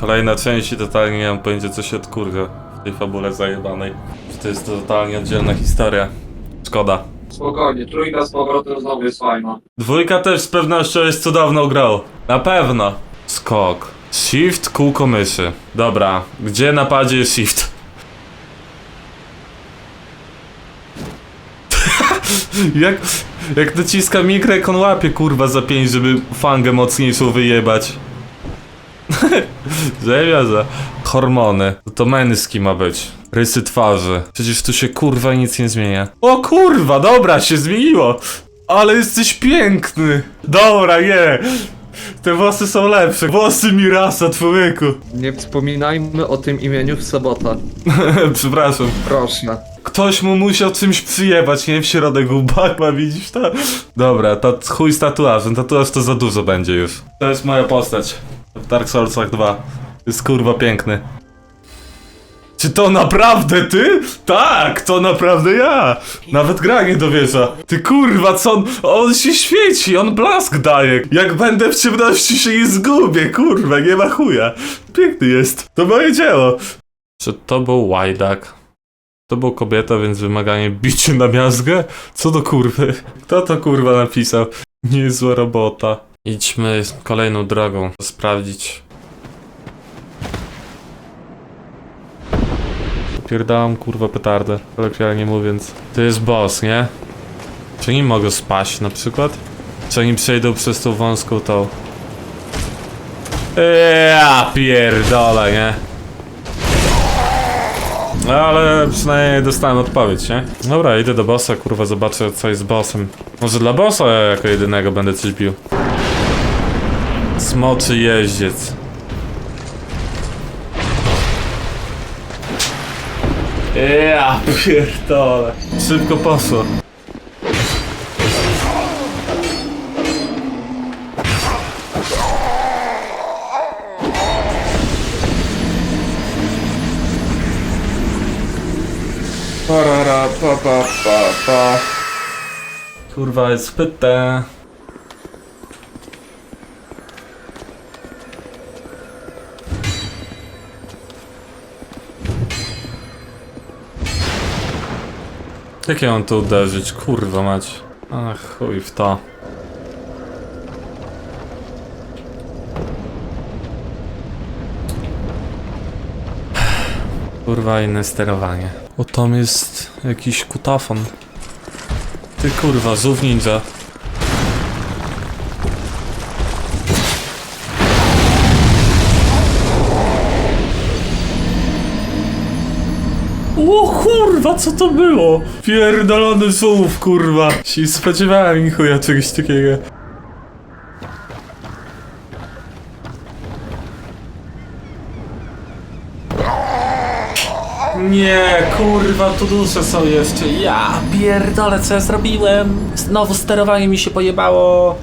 Kolejna część i totalnie nie mam pojęcia co się odkurwa w tej fabule zajebanej. To jest totalnie oddzielna historia. Szkoda. Spokojnie, trójka z powrotem znowu jest fajna. Dwójka też z pewnością jest cudowną grą. Na pewno. Skok. Shift, kółko myszy. Dobra, gdzie na padzie jest shift? jak, jak naciska mikro, jak on łapie kurwa za pięć, żeby fangę mocniejszą wyjebać. Zajebia Hormony. To, męski ma być. Rysy twarzy. Przecież tu się kurwa nic nie zmienia. O kurwa, dobra, się zmieniło. Ale jesteś piękny. Dobra, nie. Te włosy są lepsze. Włosy Mirasa, człowieku. Nie wspominajmy o tym imieniu w sobotę. Przepraszam. Proszę. Ktoś mu musiał czymś przyjebać, nie? W środek łba, widzisz to? Dobra, to chuj z tatuażem. Tatuaż to za dużo będzie już. To jest moja postać. W Dark Soulsach 2. Jest kurwa piękny. Czy to naprawdę ty? Tak, to naprawdę ja. Nawet gra nie dowierza. Ty kurwa, co on... On się świeci, on blask daje. Jak będę w ciemności się nie zgubię, kurwa, nie ma chuja. Piękny jest. To moje dzieło. Czy to był łajdak? To był kobieta, więc wymaganie bicie na miazgę? Co do kurwy? Kto to kurwa napisał? Niezła robota. Idźmy kolejną drogą. Sprawdzić. Pierdalam kurwa petardę, kolokwialnie mówiąc. To jest boss, nie? Czy nie mogę spaść na przykład? Czy oni przejdą przez tą wąską tą... Ja pierdolę, nie? No ale przynajmniej dostałem odpowiedź, nie? Dobra, idę do bossa, kurwa, zobaczę co jest z bossem. Może dla bossa ja jako jedynego będę coś bił. Smoczy jeździec. Ja pierdolę. Szybko poszło. Parara, pa, pa, pa, pa. Kurwa, jest pyte. Jak ja mam to uderzyć? Kurwa mać. Ach, chuj w to. Kurwa, inne sterowanie. O, tam jest jakiś kutafon. Ty kurwa, żółw ninja. Kurwa, co to było? Pierdolony żółw, kurwa. Się spodziewałem chuja czegoś takiego. Nie, kurwa, tu dusze są jeszcze. Ja pierdolę, co ja zrobiłem? Znowu sterowanie mi się pojebało.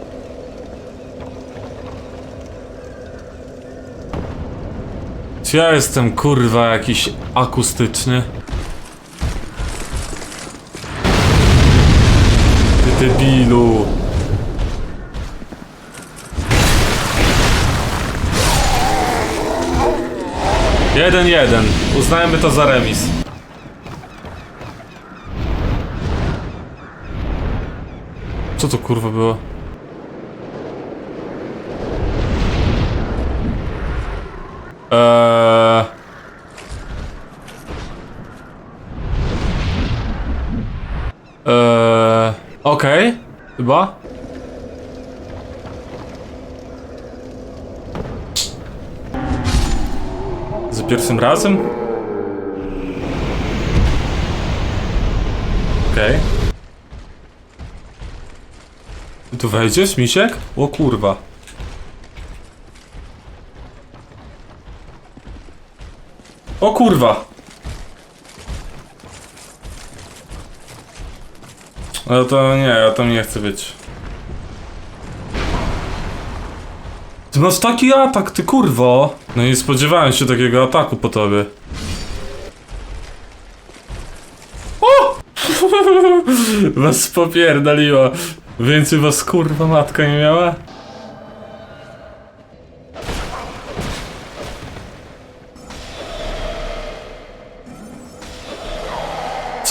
Czy ja jestem kurwa jakiś akustyczny? Debilu. Jeden, jeden. Uznajmy to za remis. Co to kurwa było? Eee... Okej, chyba. Za pierwszym razem? Okej. Ty tu wejdziesz, misiek? O kurwa. O kurwa! No to nie, ja tam nie chcę być. Ty masz taki atak, ty kurwo! No nie spodziewałem się takiego ataku po tobie. O! was popierdoliło. Więcej was kurwa matka nie miała?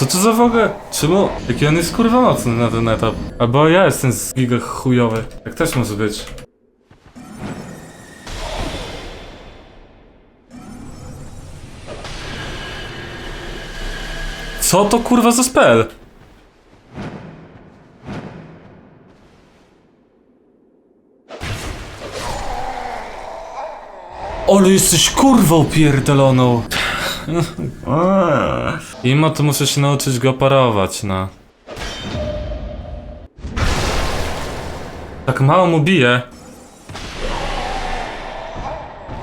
Co to za w ogóle? Czemu? Jaki on jest kurwa mocny na ten etap? Albo ja jestem z giga chujowy. Tak też może być. Co to kurwa za spell? Ale jesteś kurwą pierdoloną. Mimo to muszę się nauczyć go parować, no. Tak mało mu bije.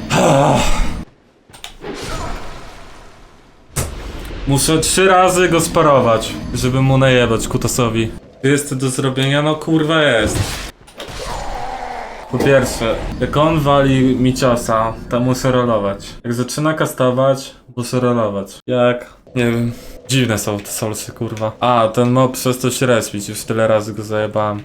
Muszę trzy razy go sparować, żeby mu najebać kutasowi. Jest to do zrobienia? No kurwa jest. Po pierwsze, jak on wali mi ciosa, to muszę rolować. Jak zaczyna kastować, muszę rolować. Jak? Nie wiem. Dziwne są te solsy, kurwa. A, ten mob przez to się respić, już tyle razy go zajebałem.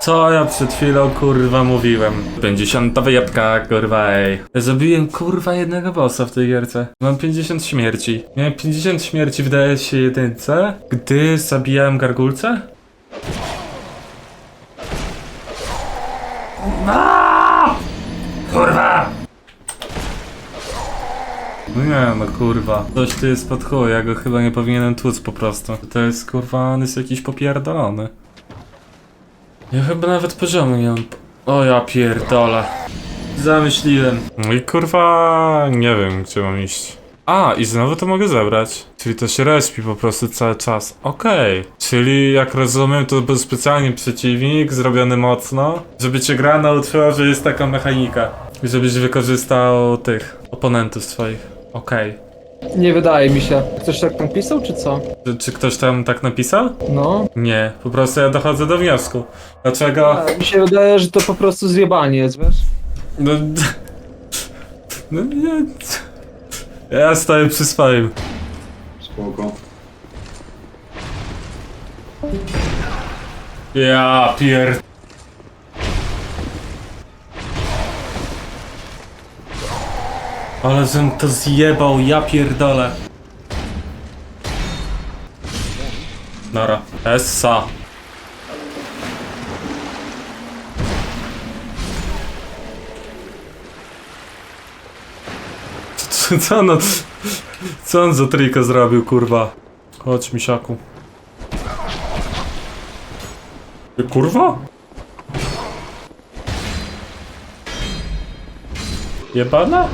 Co ja przed chwilą kurwa mówiłem? 50 wyjebka, kurwa ej. Zabiłem kurwa jednego bossa w tej gierce. Mam 50 śmierci. Miałem 50 śmierci w DS jedynce, gdy zabijałem gargulce? Kurwa! No nie no kurwa. Coś tu jest pod chuj, ja go chyba nie powinienem tłuc po prostu. To jest kurwa, on jest jakiś popierdolony. Ja chyba nawet poziomu nie mam. O ja pierdolę. Zamyśliłem. No i kurwa, nie wiem gdzie mam iść. A, i znowu to mogę zebrać. Czyli to się respi po prostu cały czas. Okej. Czyli jak rozumiem, to był specjalnie przeciwnik, zrobiony mocno, żeby cię gra nauczyła, że jest taka mechanika. I żebyś wykorzystał tych oponentów swoich. Okej. Nie wydaje mi się. Ktoś tak napisał, czy co? Czy, czy ktoś tam tak napisał? No. Nie, po prostu ja dochodzę do wniosku. Dlaczego? A, mi się wydaje, że to po prostu zjebanie jest, wiesz? No. No nie. Ja stoję przy swoim. Spoko. Ja pier... Ale żem to zjebał, ja pierdolę. Nara. Essa. Co, co, on, co on za trika zrobił, kurwa? Chodź, misiaku. Kurwa? Jebana?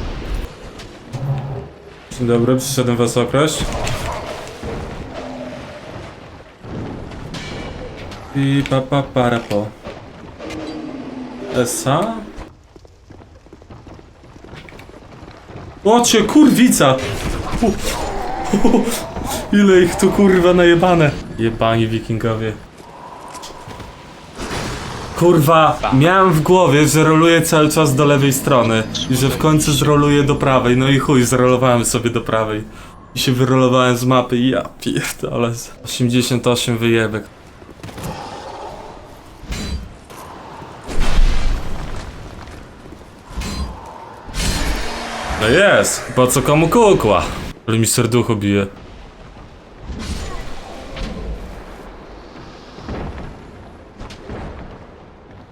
Dzień dobry, przyszedłem was okraść. I pa pa para po. Esa? Ocie, kurwica! U, u, ile ich tu kurwa najebane. Jebani wikingowie. Kurwa, miałem w głowie, że roluję cały czas do lewej strony i że w końcu zroluję do prawej, no i chuj, zrolowałem sobie do prawej. I się wyrolowałem z mapy i ja pierdolę. 88 wyjebek. No jest, po co komu kukła? Ale mi serducho bije.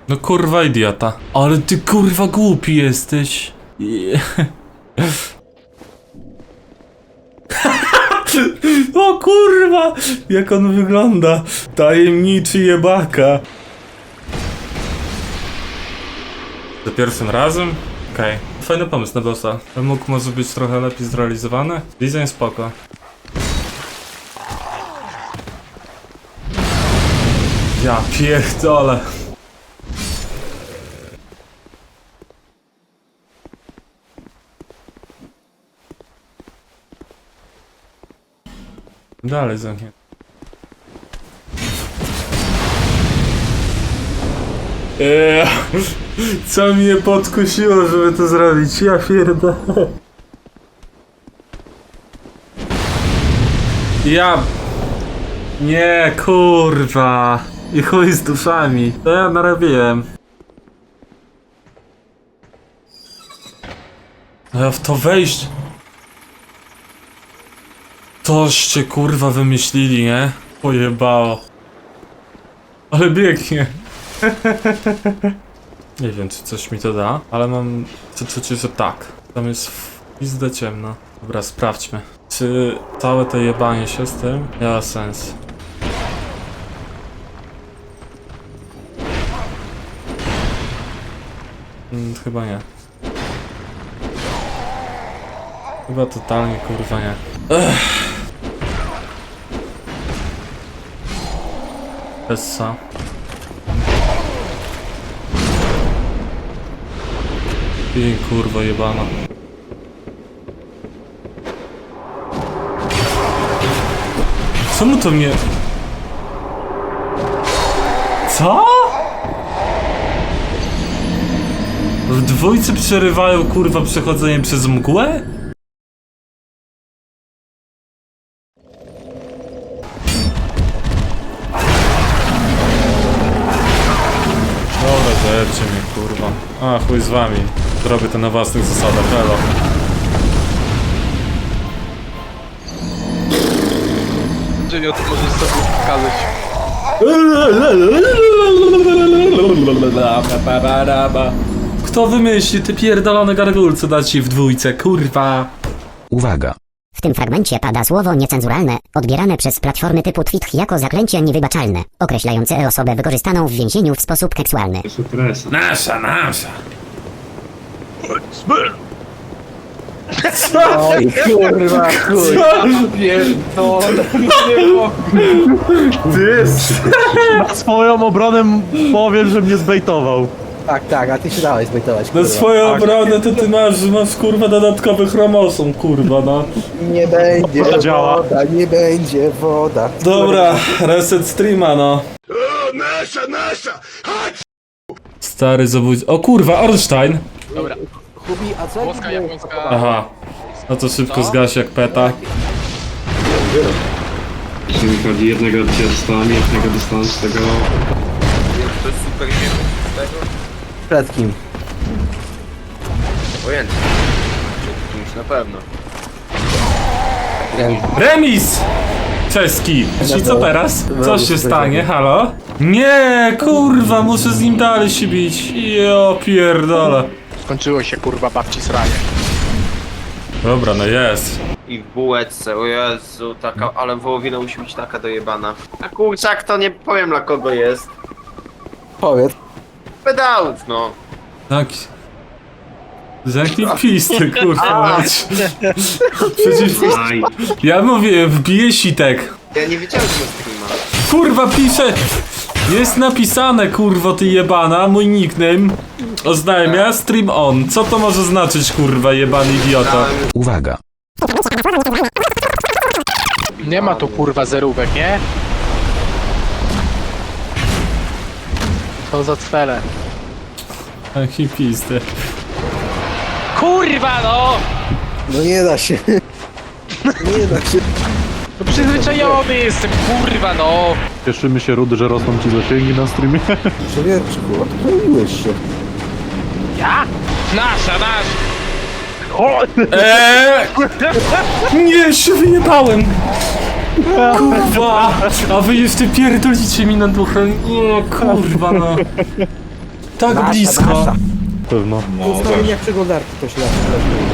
No kurwa idiota. Ale ty kurwa głupi jesteś. Je- o kurwa! Jak on wygląda. Tajemniczy jebaka. Za pierwszym razem? Okej. Fajny pomysł na bossa. Mógł może być trochę lepiej zrealizowany. Design spoko. Ja pierdolę. Dalej zamknięty. Eee, co mnie podkusiło, żeby to zrobić? Ja pierdolę. Ja... Nie, kurwa. I chuj z duszami. To ja narobiłem. Ja w to wejść... Toście kurwa wymyślili, nie? Pojebało. Ale biegnie. Nie wiem, czy coś mi to da, ale mam przeczucie, że tak. Tam jest w pizdę ciemno. Dobra, sprawdźmy. Czy całe to jebanie się z tym miało sens? Mm, chyba nie. Chyba totalnie kurwa nie. Ech. Essa. I kurwa jebana. Czemu to mnie... Co? W dwójce przerywają kurwa przechodzenie przez mgłę? Dobra, zajebcie mnie kurwa. A, chuj z wami. Robię to na własnych zasadach, elo. Tym możesz sobie pokazać. Kto wymyśli te pierdolone gargulce dać ci w dwójce, kurwa? Uwaga! W tym fragmencie pada słowo niecenzuralne, odbierane przez platformy typu Twitch jako zaklęcie niewybaczalne, określające osobę wykorzystaną w więzieniu w sposób seksualny. Nasza, nasza. Oj, kurwa, kurwa. Pierdolę. Nie mogę. Na swoją obronę powiem, że mnie zbejtował. Tak, tak, a ty się dałeś zbejtować, Na kurwa. swoją obronę to ty masz, masz kurwa dodatkowy chromosom, kurwa no. Nie będzie działa. woda, nie będzie woda. Dobra, reset streama no. Stary zabójca. O kurwa, Ornstein! Dobra, Hubi, a co włoska, jakby- japońska. Aha. No to szybko zgasi jak peta. Jeśli chodzi jednego cię dostałem, jednego dostałem z tego... To jest super ziemia z tego. Przed kim? Pojęcie. Przed kimś na pewno. Remis! Czeski! I co teraz? Co się stanie? Halo? Nie, kurwa, muszę z nim dalej się bić. Jo, pierdolę. Skończyło się kurwa babci sranie. Dobra, no jest. I w bułeczce, o Jezu, taka, ale wołowina musi być taka dojebana. A kurczak to nie powiem dla kogo jest. Powiedz. Pedałów, no. Tak. Zamknij pisty, kurwa. mać. Przecież ja mówię, wbiję sitek. Ja nie wiedziałem, że jest streama. Kurwa, pisze. Jest napisane, kurwa, ty jebana, mój nickname. Oznajmia stream on. Co to może znaczyć, kurwa, jebany idiota? Uwaga! Nie ma tu kurwa zerówek, nie? Co za cwele. Pisty. Kurwa no! No nie da się. Nie da się. No przyzwyczajony jestem, kurwa no! Cieszymy się, Rudy, że rosną ci zasięgi na streamie. Człowieczku, odkleiłeś się. Ja? Nasza, nasz! Eee! Nie, się wyjebałem! Kurwa! A wy jeszcze pierdolicie mi na duchę. Nie, kurwa no. Tak blisko. Pewno. Ustawienia przeglądarki to źle.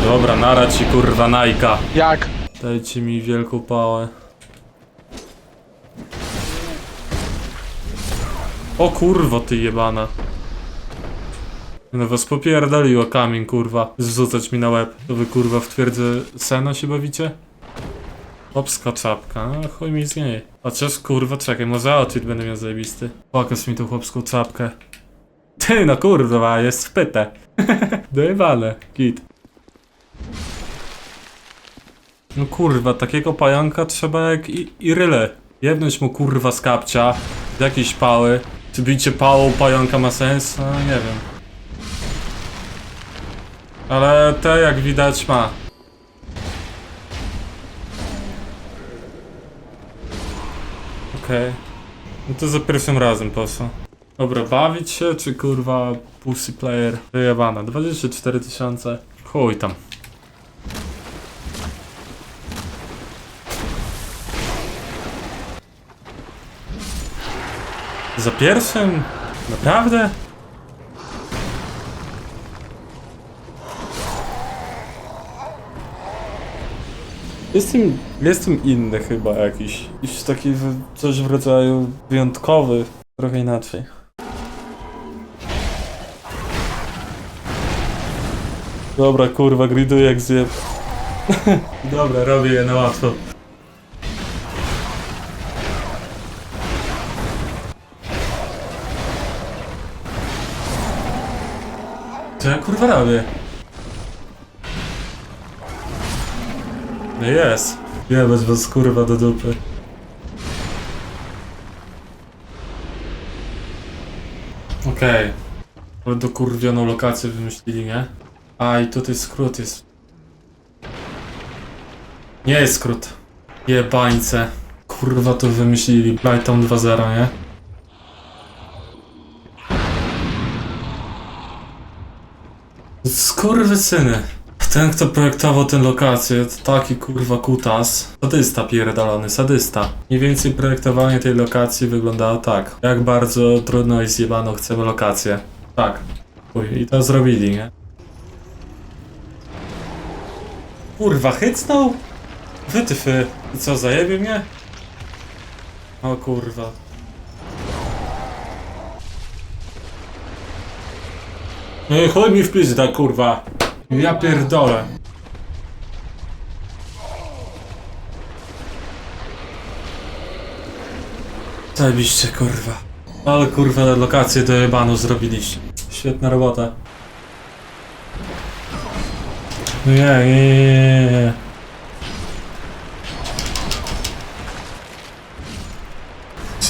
Dobra, nara ci kurwa najka. Jak? Dajcie mi wielką pałę. O kurwo ty jebana. No was popierdoliło kamień kurwa. Zrzucać mi na łeb. To wy kurwa w twierdzy Sena się bawicie? Chłopska czapka, no chuj mi z niej. Chociaż kurwa czekaj, może outfit będę miał zajebisty. Pokaż mi tą chłopską czapkę. Ty no kurwa, jest wpyte. Dojebane, git. No kurwa, takiego pająka trzeba jak i, i ryle. Jebnąć mu kurwa z kapcia, z jakiejś pały. Czy bicie pałą pająka ma sens? No nie wiem. Ale te jak widać ma. Okej. No to za pierwszym razem poszło. Dobra, bawić się czy kurwa pussy player? Wyjebane, 24 tysiące. Chuj tam. Za pierwszym? Naprawdę? Jestem, jestem inny chyba jakiś. Jakiś taki coś w rodzaju wyjątkowy. Trochę inaczej. Dobra, kurwa, griduję jak zjeb. Dobra, robię je na łatwo. Co ja kurwa robię? No jest. Jebać was kurwa do dupy. Okej. Okay. Dokurwioną lokację wymyślili, nie? A i tutaj skrót jest. Nie jest skrót. Jebańce. Kurwa to wymyślili. Blightown 2.0, nie? Skurwysyny. Ten, kto projektował tę lokację, to taki kurwa kutas. Sadysta pierdolony, sadysta. Mniej więcej projektowanie tej lokacji wyglądało tak. Jak bardzo trudno i zjebano chcemy lokację. Tak. Chuj, i to zrobili, nie? Kurwa, hycnął? Wytyfy. I co, zajebie mnie? O kurwa. No i chuj mi w pizda, kurwa. Ja pierdolę. Zajebiście, kurwa. Ale kurwa, lokację do jebanu zrobiliście. Świetna robota. Nie, nie, nie,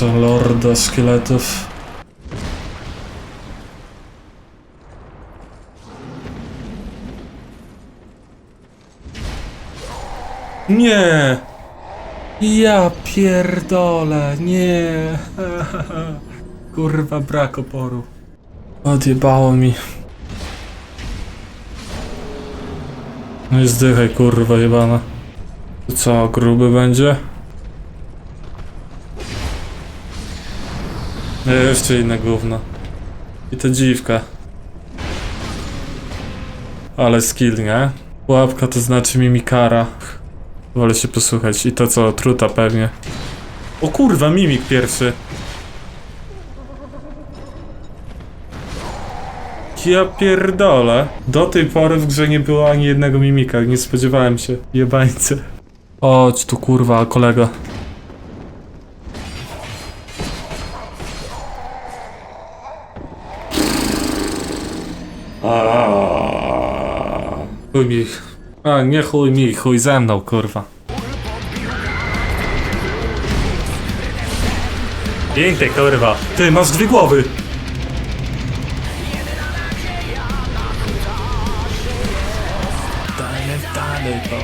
nie, lorda szkieletów. Nie! Ja pierdolę, nie! Kurwa, brak oporu. Odjebało mi. No i zdychaj, kurwa jebana. Co, gruby będzie? No jeszcze inne gówno. I to dziwka. Ale skill, nie? Łapka to znaczy mimikara. Wolę się posłuchać. I to co, truta pewnie. O kurwa, mimik pierwszy. Ja pierdolę. Do tej pory w grze nie było ani jednego mimika, nie spodziewałem się. Jebańce. Chodź tu kurwa, kolega. Chuj. A, nie chuj mi, chuj ze mną, kurwa. Pięknie, kurwa. Ty, masz dwie głowy. Dalej, dalej, bo...